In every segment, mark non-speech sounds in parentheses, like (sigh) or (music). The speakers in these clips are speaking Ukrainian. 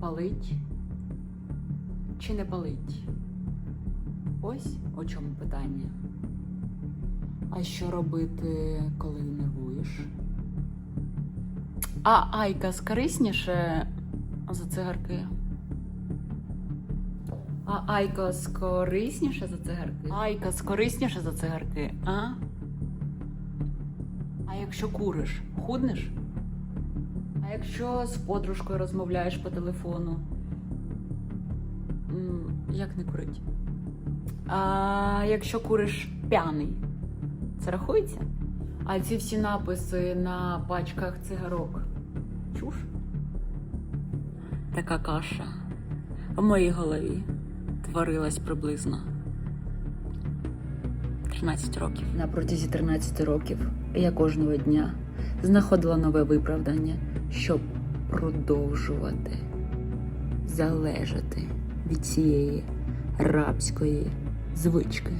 Палить чи не палить? Ось у чому питання. А що робити, коли нервуєш? А Айкас корисніше за цигарки? А Айкос корисніше за цигарки? Айкос корисніше за цигарки, а? Якщо куриш, худнеш? А якщо з подружкою розмовляєш по телефону? Як не курить? А якщо куриш п'яний, це рахується? А ці всі написи на пачках цигарок. Чуш? Така каша в моїй голові творилась приблизно 13 років. На протязі 13 років я кожного дня знаходила нове виправдання, щоб продовжувати залежати від цієї рабської звички.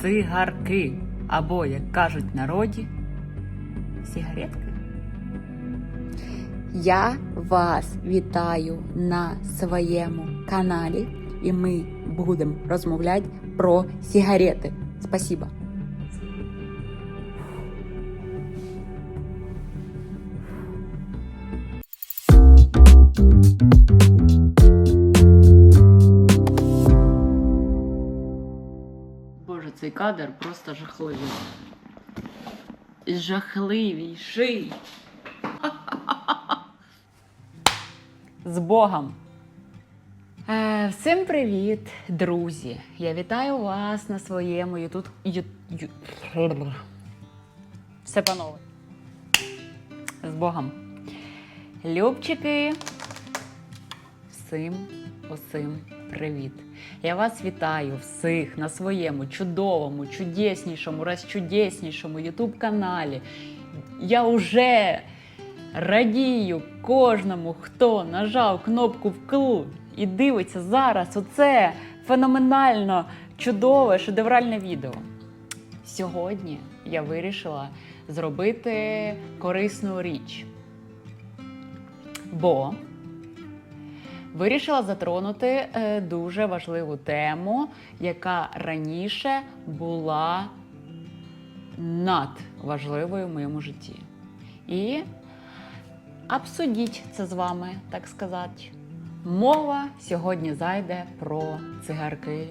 Цигарки, або, як кажуть в народі, сигаретки. Я вас вітаю на своєму каналі, і ми будемо розмовляти про сигарети. Спасибо. Боже, цей кадр просто жахливий. Жахливіший. З Богом! Е, всім привіт, друзі! Я вітаю вас на своєму ютуб. Все панове. З Богом. Любчики. Всім усім привіт! Я вас вітаю всіх на своєму чудовому, чудеснішому, розчудеснішому ютуб каналі. Я вже радію кожному, хто нажав кнопку вкл і дивиться зараз оце феноменально чудове шедевральне відео. Сьогодні я вирішила зробити корисну річ. Бо вирішила затронути е, дуже важливу тему, яка раніше була надважливою в моєму житті. І обсудіть це з вами, так сказати. Мова сьогодні зайде про цигарки,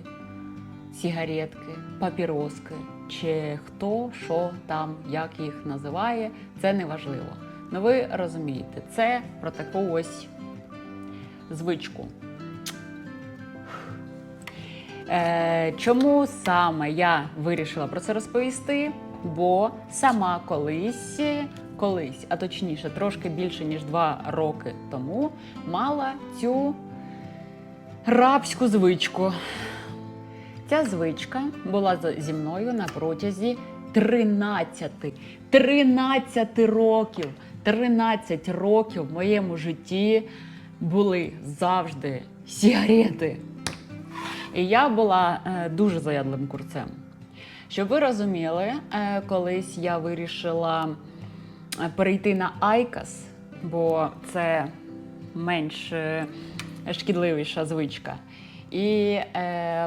сигаретки, папіроски, чи хто що там, як їх називає, це не важливо. Ну ви розумієте, це про таку ось звичку. Е, чому саме я вирішила про це розповісти? Бо сама колись, колись, а точніше, трошки більше ніж два роки тому, мала цю рабську звичку. Ця звичка була зі мною на протязі 13, 13 років. 13 років в моєму житті були завжди сигарети. І я була е, дуже заядлим курцем. Щоб ви розуміли, е, колись я вирішила е, перейти на Айкас, бо це менш шкідливіша звичка. І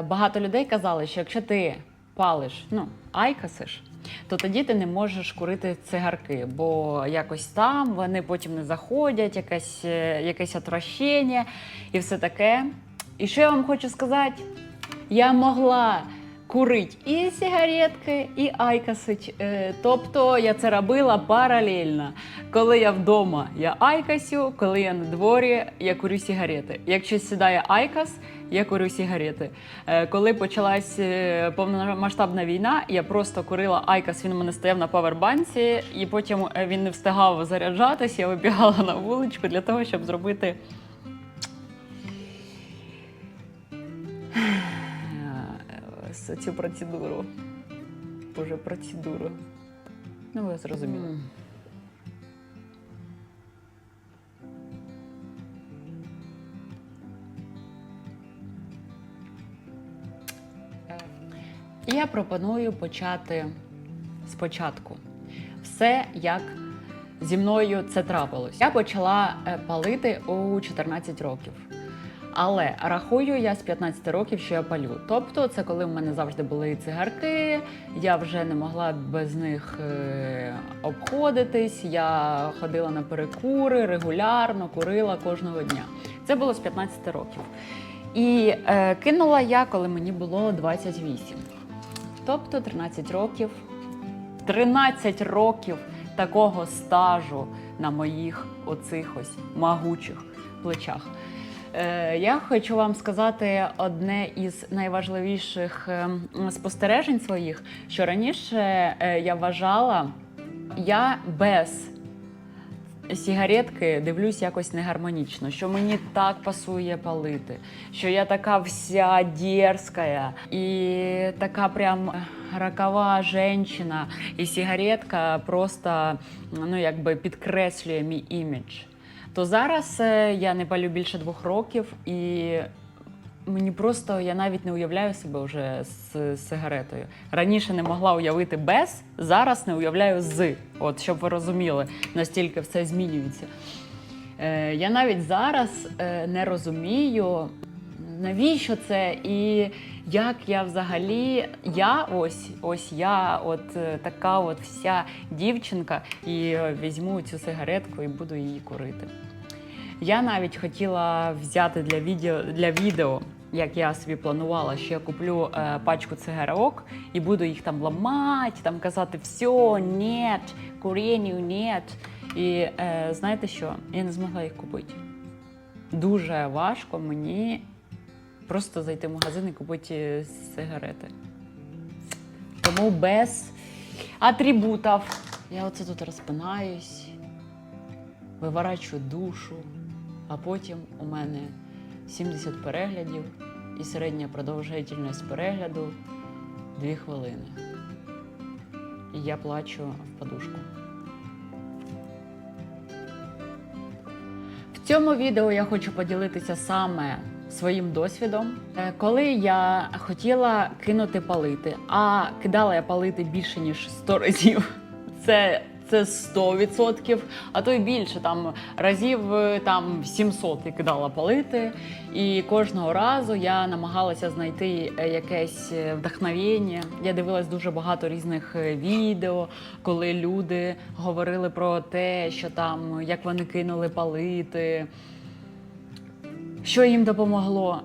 багато людей казали, що якщо ти палиш, ну, айкасиш, то тоді ти не можеш курити цигарки, бо якось там вони потім не заходять, якесь, е, якесь отвращення і все таке. І що я вам хочу сказати? Я могла курити і сигаретки, і айкасить. Е, Тобто я це робила паралельно. Коли я вдома, я айкасю, коли я на дворі, я курю сигарети. Якщо сідає айкас, я курю сигарети. Е, Коли почалась е, повномасштабна війна, я просто курила айкас, він у мене стояв на павербанці, і потім він не встигав заряджатись, я вибігала на вуличку для того, щоб зробити. Е, цю процедуру. Боже, процедуру. Ну, ви зрозуміли. Я пропоную почати спочатку. Все як зі мною це трапилось. Я почала е, палити у 14 років. Але рахую я з 15 років, що я палю. Тобто, це коли в мене завжди були цигарки, я вже не могла без них е, обходитись. Я ходила на перекури регулярно, курила кожного дня. Це було з 15 років. І е, кинула я, коли мені було 28. Тобто 13 років. 13 років такого стажу на моїх оцих ось могучих плечах. Е, Я хочу вам сказати одне із найважливіших ем, спостережень своїх, що раніше е, я вважала, я без сігаретки дивлюсь якось негармонічно, що мені так пасує палити, що я така вся дерзкая і така прям ракова жінка, і сігаретка просто ну, якби підкреслює мій імідж. То зараз е, я не палю більше двох років і. Мені просто я навіть не уявляю себе вже з сигаретою. Раніше не могла уявити без, зараз не уявляю з. От щоб ви розуміли, настільки все змінюється. Е, я навіть зараз е, не розумію, навіщо це і як я взагалі, я ось ось я, от е, така от вся дівчинка, і візьму цю сигаретку і буду її курити. Я навіть хотіла взяти для відео, для відео, як я собі планувала, що я куплю е, пачку цигарок і буду їх там ламати, там казати все, нет, куренню, нет. І е, знаєте що? Я не змогла їх купити. Дуже важко мені просто зайти в магазин і купити сигарети. Тому без атрибутів. Я оце тут розпинаюсь, виворачую душу, а потім у мене 70 переглядів і середня продовжительність перегляду 2 хвилини. І я плачу в подушку. В цьому відео я хочу поділитися саме своїм досвідом. Е, Коли я хотіла кинути палити, а кидала я палити більше ніж 100 разів. (laughs) Це це 100%, а то й більше там разів е, там 700 я кидала палити. І кожного разу я намагалася знайти е, якесь е, вдохновення. Я дивилась дуже багато різних відео, коли люди говорили про те, що там як вони кинули палити. Що їм допомогло?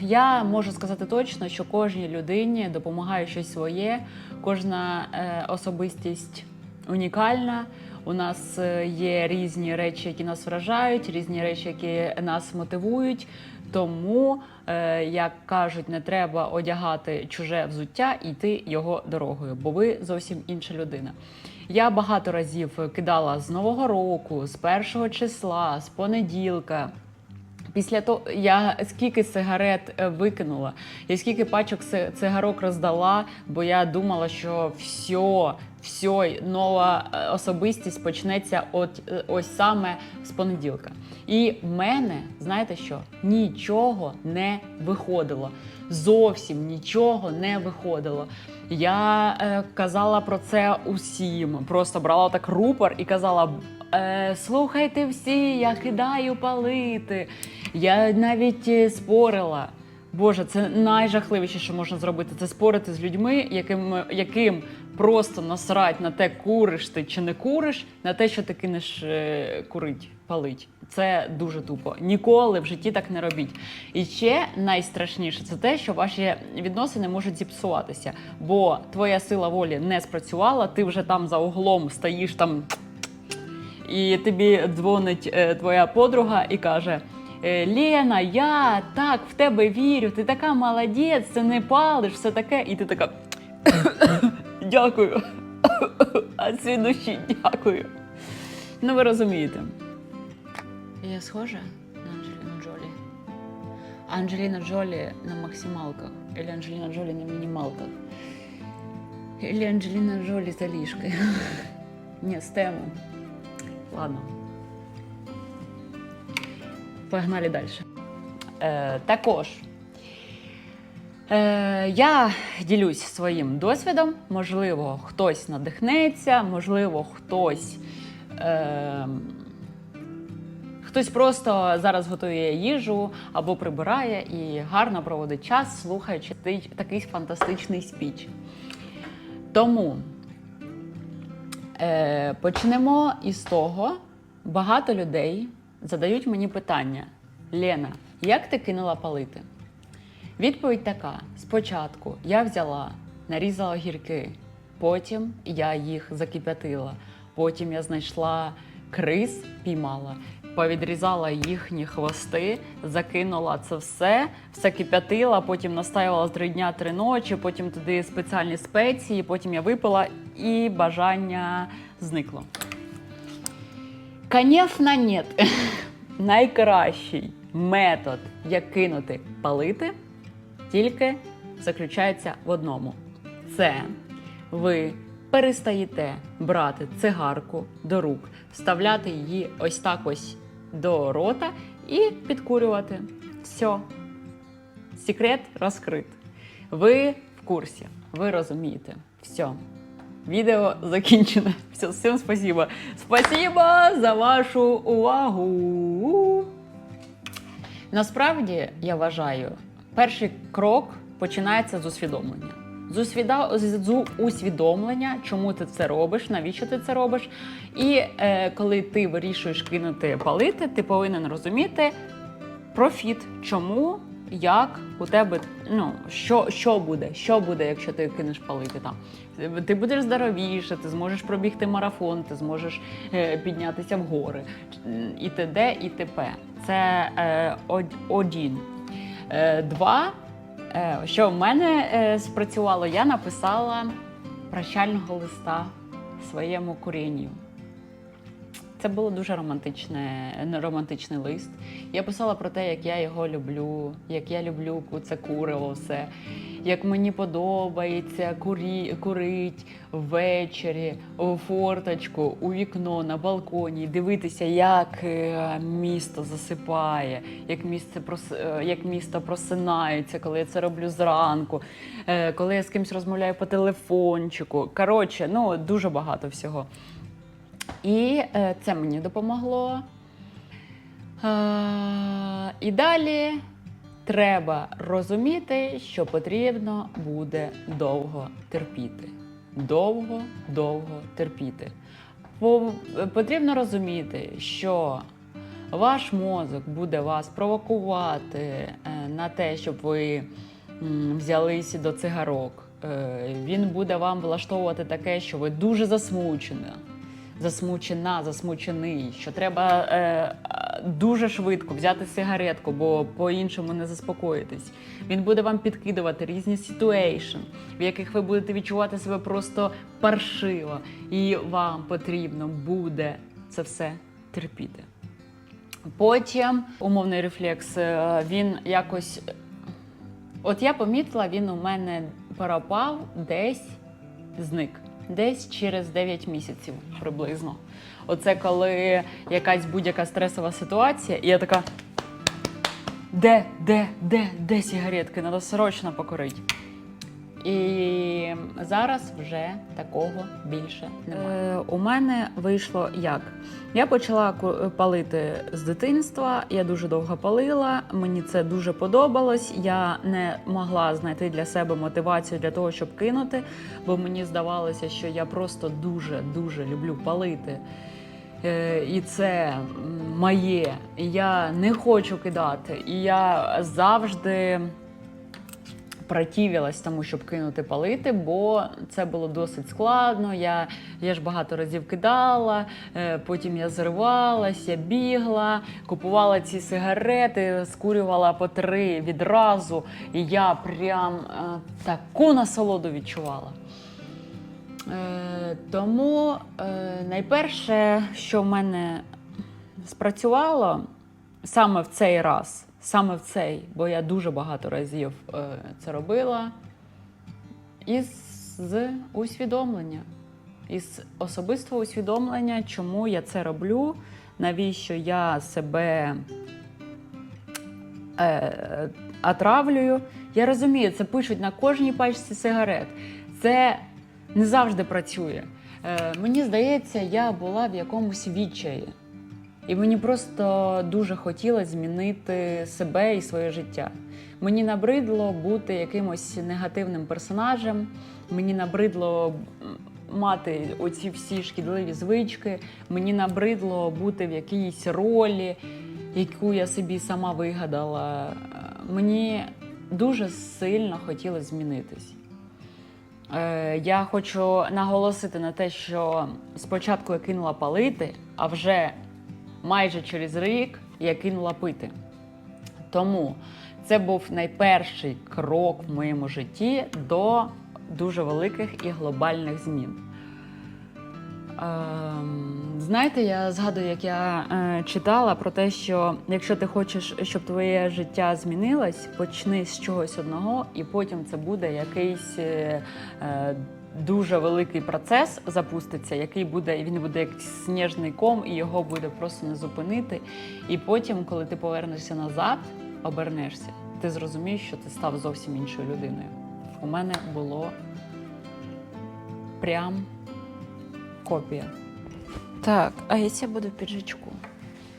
Я можу сказати точно, що кожній людині допомагає щось своє, кожна е, особистість унікальна. У нас е, є різні речі, які нас вражають, різні речі, які нас мотивують. Тому, е, як кажуть, не треба одягати чуже взуття і йти його дорогою, бо ви зовсім інша людина. Я багато разів кидала з Нового року, з першого числа, з понеділка. Після того я скільки сигарет е, викинула, я скільки пачок цигарок роздала, бо я думала, що все, все, нова е, особистість почнеться от е, ось саме з понеділка. І в мене, знаєте що, нічого не виходило. Зовсім нічого не виходило. Я е, казала про це усім. Просто брала так рупор і казала: е, слухайте всі, я кидаю палити. Я навіть е, спорила. Боже, це найжахливіше, що можна зробити. Це спорити з людьми, яким, яким просто насрать на те, куриш ти чи не куриш, на те, що ти кинеш е, курить, палить. Це дуже тупо. Ніколи в житті так не робіть. І ще найстрашніше це те, що ваші відносини можуть зіпсуватися, бо твоя сила волі не спрацювала, ти вже там за углом стоїш там і тобі дзвонить е, твоя подруга і каже: «Е, Лена, я так в тебе вірю, ти така молодець, це не палиш, все таке. І ти така (coughs) дякую. (coughs) А свій душі дякую. Ну, ви розумієте. Я схожа на Анджеліну Джолі. Анджеліна Джолі на максималках, або Анджеліна Джолі на мінімалках. Или Анджеліна Джолі за ліжкою. (laughs) Ні, з тему. Ладно. Погнали далі. Е, також е, я ділюсь своїм досвідом. Можливо, хтось надихнеться, можливо, хтось. Е, Хтось просто зараз готує їжу або прибирає і гарно проводить час, слухаючи такий фантастичний спіч. Тому е, почнемо із того, багато людей задають мені питання: Лена, як ти кинула палити? Відповідь така: спочатку я взяла, нарізала гірки, потім я їх закип'ятила, потім я знайшла криз, піймала, повідрізала їхні хвости, закинула це все, все кип'ятила, потім настаювала три дня, три ночі, потім туди спеціальні спеції, потім я випила і бажання зникло. Звісно, ні. (laughs) Найкращий метод, як кинути палити, тільки заключається в одному: це ви перестаєте брати цигарку до рук, вставляти її ось так ось до рота і підкурювати. Все. Секрет розкрит. Ви в курсі, ви розумієте. Все. Відео закінчено. Все, всім спасибо. Спасибо за вашу увагу. Насправді, я вважаю, перший крок починається з усвідомлення. З, усвіда... з усвідомлення, чому ти це робиш, навіщо ти це робиш. І е, коли ти вирішуєш кинути палити, ти повинен розуміти профіт, чому, як у тебе, ну, що, що буде, що буде, якщо ти кинеш палити там. Ти будеш здоровіше, ти зможеш пробігти марафон, ти зможеш е, піднятися в гори, і т.д. і т.п. Це е, один. Е, два. Е, що в мене е, спрацювало, я написала прощального листа своєму курінню. Це було дуже романтичне, не, романтичний лист. Я писала про те, як я його люблю, як я люблю це куриво все, як мені подобається курі, курить ввечері у форточку, у вікно, на балконі, дивитися, як е, місто засипає, як, місце прос, е, як місто просинається, коли я це роблю зранку, е, коли я з кимось розмовляю по телефончику. Коротше, ну дуже багато всього. І е, це мені допомогло. Е, і далі треба розуміти, що потрібно буде довго терпіти. Довго, довго терпіти. Потрібно розуміти, що ваш мозок буде вас провокувати е, на те, щоб ви взялися до цигарок. Е, Він буде вам влаштовувати таке, що ви дуже засмучені засмучена, засмучений, що треба е, дуже швидко взяти сигаретку, бо по-іншому не заспокоїтесь. Він буде вам підкидувати різні ситуейшн, в яких ви будете відчувати себе просто паршиво, і вам потрібно буде це все терпіти. Потім умовний рефлекс, е, він якось. От я помітила, він у мене пропав десь зник. Десь через 9 місяців приблизно. Оце коли якась будь-яка стресова ситуація, і я така. Де, де, де, де сігаретки? Треба срочно покурити. І зараз вже такого більше немає. Е, у мене вийшло як? Я почала палити з дитинства. Я дуже довго палила. Мені це дуже подобалось. Я не могла знайти для себе мотивацію для того, щоб кинути, бо мені здавалося, що я просто дуже дуже люблю палити. Е, І це моє. Я не хочу кидати. І я завжди противилась тому, щоб кинути палити, бо це було досить складно. Я, я ж багато разів кидала, е, потім я зривалась, я бігла, купувала ці сигарети, скурювала по три відразу, і я прям е, таку насолоду відчувала. Е, тому е, найперше, що в мене спрацювало саме в цей раз, саме в цей, бо я дуже багато разів е, це робила. І з усвідомлення. Із особистого усвідомлення, чому я це роблю, навіщо я себе е, отравлюю. Я розумію, це пишуть на кожній пачці сигарет. Це не завжди працює. Е, мені здається, я була в якомусь відчаї. І мені просто дуже хотілося змінити себе і своє життя. Мені набридло бути якимось негативним персонажем, мені набридло мати оці всі шкідливі звички, мені набридло бути в якійсь ролі, яку я собі сама вигадала. Мені дуже сильно хотілося змінитись. Е, Я хочу наголосити на те, що спочатку я кинула палити, а вже майже через рік я кинула пити. Тому це був найперший крок в моєму житті до дуже великих і глобальних змін. Ем, знаєте, я згадую, як я е, читала про те, що якщо ти хочеш, щоб твоє життя змінилось, почни з чогось одного, і потім це буде якийсь е, е, дуже великий процес запуститься, який буде, він буде як сніжний ком, і його буде просто не зупинити. І потім, коли ти повернешся назад, обернешся, ти зрозумієш, що ти став зовсім іншою людиною. У мене було прям копія. Так, а я буду в піджачку?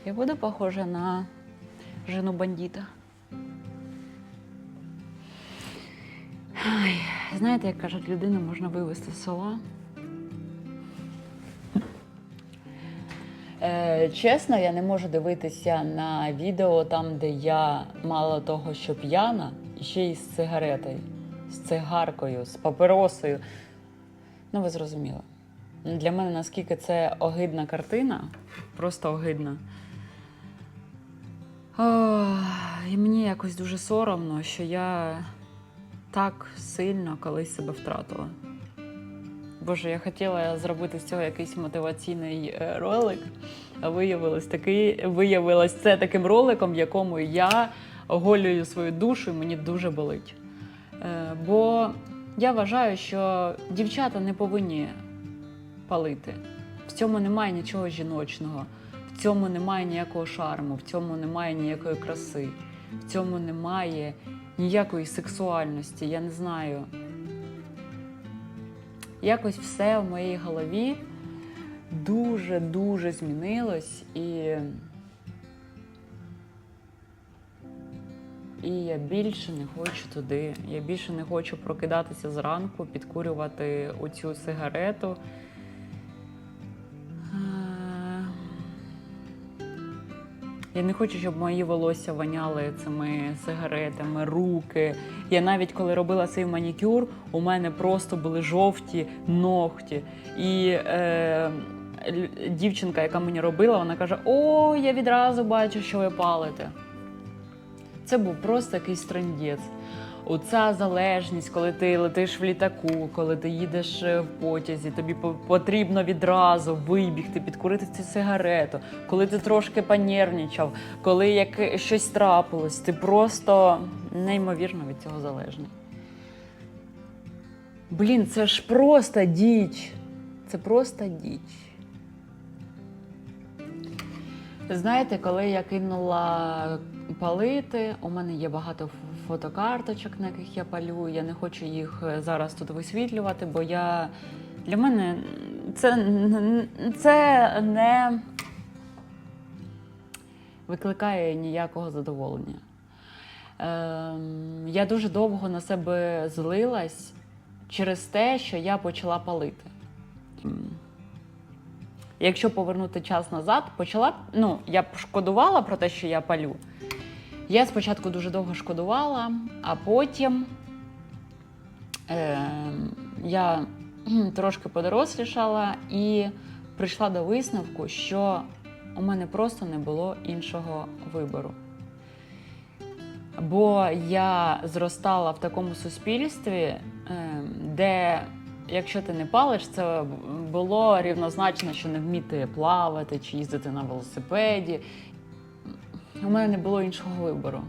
Я буду похожа на жену бандита. Знаєте, як кажуть, людину можна вивезти з села. Е, чесно, я не можу дивитися на відео там, де я мало того, що п'яна, і ще й з сигаретою, з цигаркою, з папиросою. Ну, ви зрозуміли. Для мене наскільки це огидна картина, просто огидна. Ох, і мені якось дуже соромно, що я так сильно колись себе втратила. Боже, я хотіла зробити з цього якийсь мотиваційний е, ролик, а виявилось, такий, виявилось це таким роликом, в якому я оголюю свою душу, і мені дуже болить. Е, Бо я вважаю, що дівчата не повинні палити. В цьому немає нічого жіночного, в цьому немає ніякого шарму, в цьому немає ніякої краси, в цьому немає ніякої сексуальності. Я не знаю. Якось все в моїй голові дуже-дуже змінилось і. І я більше не хочу туди. Я більше не хочу прокидатися зранку, підкурювати оцю сигарету. Я не хочу, щоб мої волосся воняли цими сигаретами, руки. Я навіть коли робила цей манікюр, у мене просто були жовті ногті. І е, дівчинка, яка мені робила, вона каже: О, я відразу бачу, що ви палите. Це був просто якийсь трендець. Оця залежність, коли ти летиш в літаку, коли ти їдеш е, в потязі, тобі потрібно відразу вибігти, підкурити цю сигарету, коли ти трошки понервничав, коли як щось трапилось, ти просто неймовірно від цього залежний. Блін, це ж просто діч. Це просто діч. Знаєте, коли я кинула палити, у мене є багато фотокарточок, на яких я палю. Я не хочу їх е, зараз тут висвітлювати, бо я для мене це, це не викликає ніякого задоволення. Ем, я дуже довго на себе злилась через те, що я почала палити. Якщо повернути час назад, почала ну, я б шкодувала про те, що я палю. Я спочатку дуже довго шкодувала, а потім е, я трошки подорослішала і прийшла до висновку, що у мене просто не було іншого вибору. Бо я зростала в такому суспільстві, е, де якщо ти не палиш, це було рівнозначно, що не вміти плавати чи їздити на велосипеді. У мене не було іншого вибору.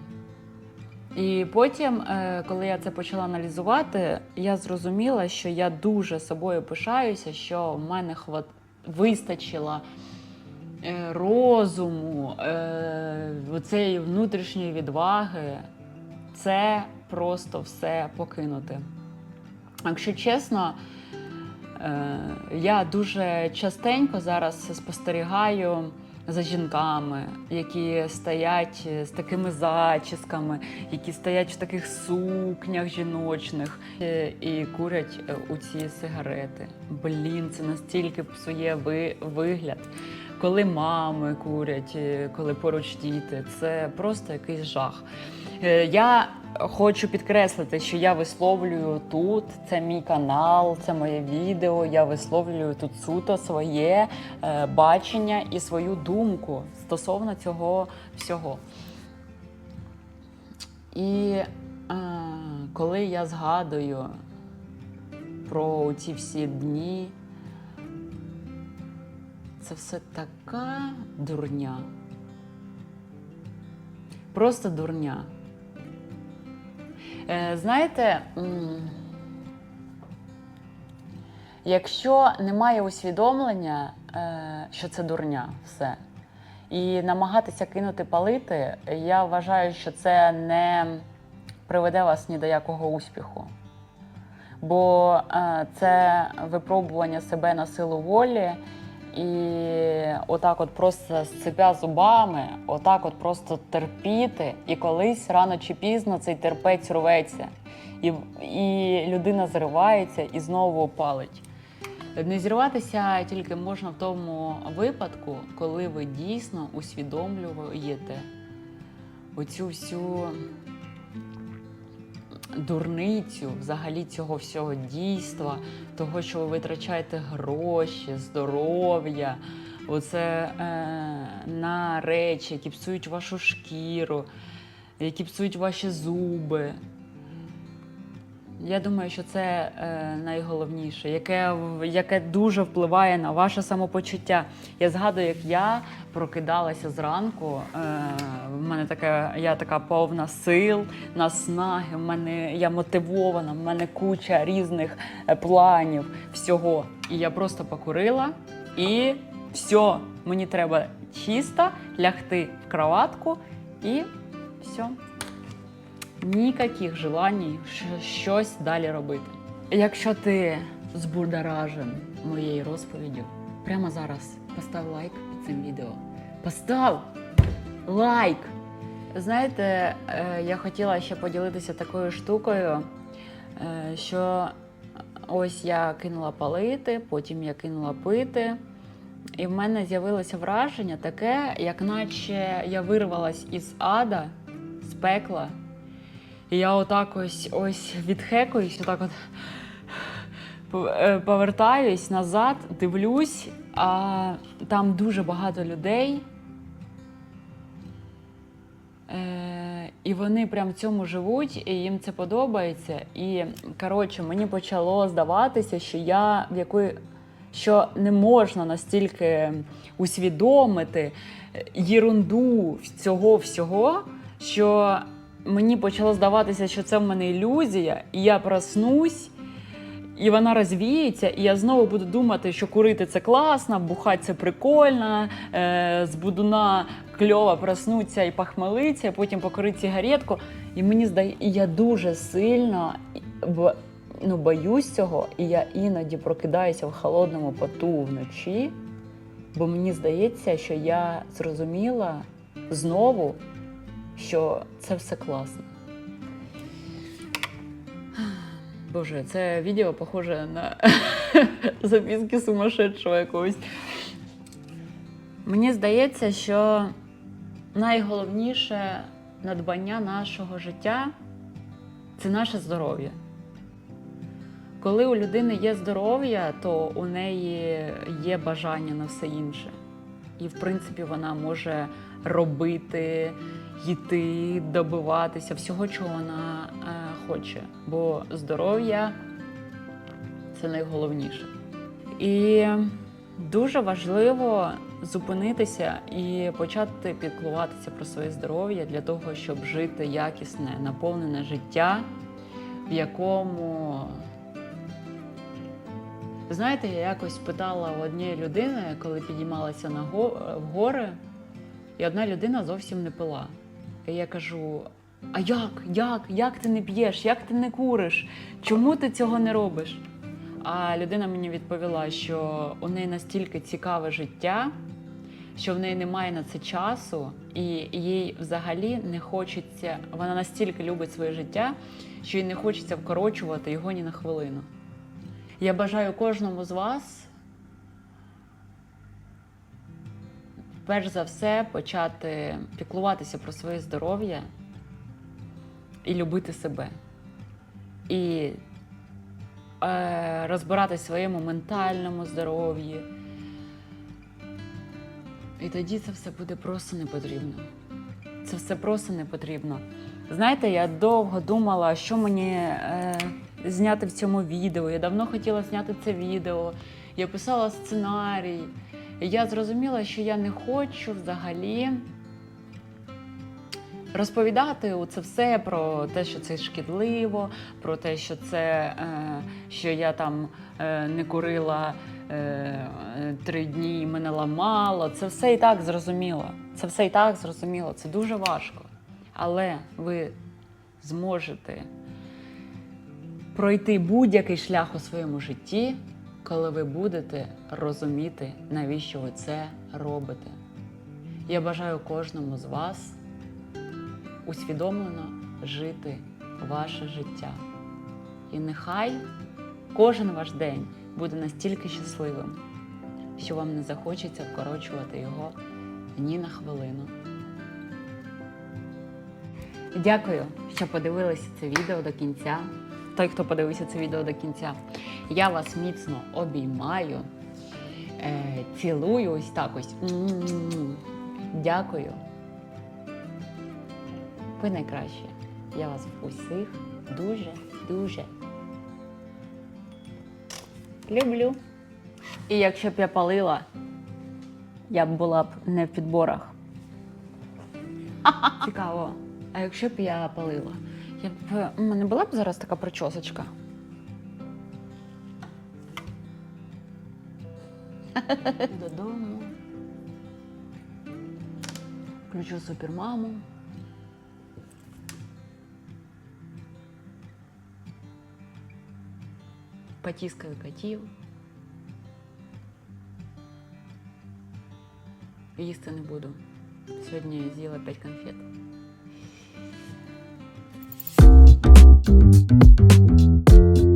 І потім, е, коли я це почала аналізувати, я зрозуміла, що я дуже собою пишаюся, що в мене хват... вистачило е, розуму, е, цієї внутрішньої відваги. Це просто все покинути. Якщо чесно, я дуже частенько зараз спостерігаю за жінками, які стоять з такими зачісками, які стоять в таких сукнях жіночних е, і курять е, у ці сигарети. Блін, це настільки псує ви- вигляд. Коли мами курять, е, коли поруч діти, це просто якийсь жах. Е, Я хочу підкреслити, що я висловлюю тут, це мій канал, це моє відео. Я висловлюю тут суто своє е, бачення і свою думку стосовно цього всього. І е, коли я згадую про ці всі дні, це все така дурня. Просто дурня. Е, знаєте, якщо немає усвідомлення, е, що це дурня, все, і намагатися кинути палити, я вважаю, що це не приведе вас ні до якого успіху. Бо е, це випробування себе на силу волі, і отак, от просто з цепя зубами, отак, от просто терпіти, і колись рано чи пізно цей терпець рветься, і, і людина зривається і знову палить. Не зірватися тільки можна в тому випадку, коли ви дійсно усвідомлюєте оцю всю дурницю взагалі цього всього дійства, того, що ви витрачаєте гроші, здоров'я, оце е, на речі, які псують вашу шкіру, які псують ваші зуби. Я думаю, що це е, найголовніше, яке, яке дуже впливає на ваше самопочуття. Я згадую, як я прокидалася зранку. Е, в мене така, я така повна сил, наснаги, в мене я мотивована, в мене куча різних е, планів, всього. І я просто покурила і все, мені треба чисто лягти в кроватку і все ніяких желань щось далі робити. Якщо ти збудоражен моєю розповіддю, прямо зараз постав лайк під цим відео. Постав лайк! Знаєте, е, я хотіла ще поділитися такою штукою, е, що ось я кинула палити, потім я кинула пити. І в мене з'явилося враження таке, як наче я вирвалась із ада, з пекла. І я отак ось ось відхекуюсь, отак от е, повертаюсь назад, дивлюсь, а там дуже багато людей. Е, і вони прям в цьому живуть, і їм це подобається. І коротше, мені почало здаватися, що я в якої що не можна настільки усвідомити е, єрунду цього всього, що мені почало здаватися, що це в мене ілюзія, і я проснусь. І вона розвіється, і я знову буду думати, що курити це класно, бухати це прикольно, е, з будуна кльово проснуться і похмелиться, потім покурити сигаретку. І мені здає, і я дуже сильно б- ну, боюсь цього, і я іноді прокидаюся в холодному поту вночі, бо мені здається, що я зрозуміла знову, що це все класно. Боже, це відео похоже на (laughs) записки сумасшедшого якогось. Мені здається, що найголовніше надбання нашого життя це наше здоров'я. Коли у людини є здоров'я, то у неї є бажання на все інше. І, в принципі, вона може робити, йти, добиватися всього, чого вона е, хоче. Бо здоров'я це найголовніше. І Дуже важливо зупинитися і почати піклуватися про своє здоров'я для того, щоб жити якісне, наповнене життя, в якому знаєте, я якось питала у однієї людини, коли підіймалася на го- в гори, і одна людина зовсім не пила. І я кажу: а як? Як? Як ти не п'єш? Як ти не куриш? Чому ти цього не робиш? А людина мені відповіла, що у неї настільки цікаве життя, що в неї немає на це часу, і їй взагалі не хочеться, вона настільки любить своє життя, що їй не хочеться вкорочувати його ні на хвилину. Я бажаю кожному з вас, перш за все, почати піклуватися про своє здоров'я і любити себе. І е, розбиратись в своєму ментальному здоров'ї. І тоді це все буде просто не потрібно. Це все просто не потрібно. Знаєте, я довго думала, що мені е, зняти в цьому відео. Я давно хотіла зняти це відео. Я писала сценарій. Я зрозуміла, що я не хочу взагалі розповідати це все про те, що це шкідливо, про те, що це е, що я там е, не курила е, три дні, і мене ламало. Це все і так зрозуміло. Це все і так зрозуміло. Це дуже важко. Але ви зможете пройти будь-який шлях у своєму житті, коли ви будете розуміти, навіщо ви це робите. Я бажаю кожному з вас усвідомлено жити ваше життя. І нехай кожен ваш день буде настільки щасливим, що вам не захочеться вкорочувати його ні на хвилину. Дякую, що подивилися це відео до кінця. Той, хто подивився це відео до кінця, я вас міцно обіймаю, е, цілую ось так ось. Дякую. Ви найкращі. Я вас усіх дуже, дуже люблю. І якщо б я палила, я б була б не в підборах. (laughs) Цікаво. А якщо б я палила, я б у мене була б зараз така причосочка. Додому. Включу супермаму. Потіскаю котів. Їсти не буду. Сьогодні з'їла 5 конфет. あっ!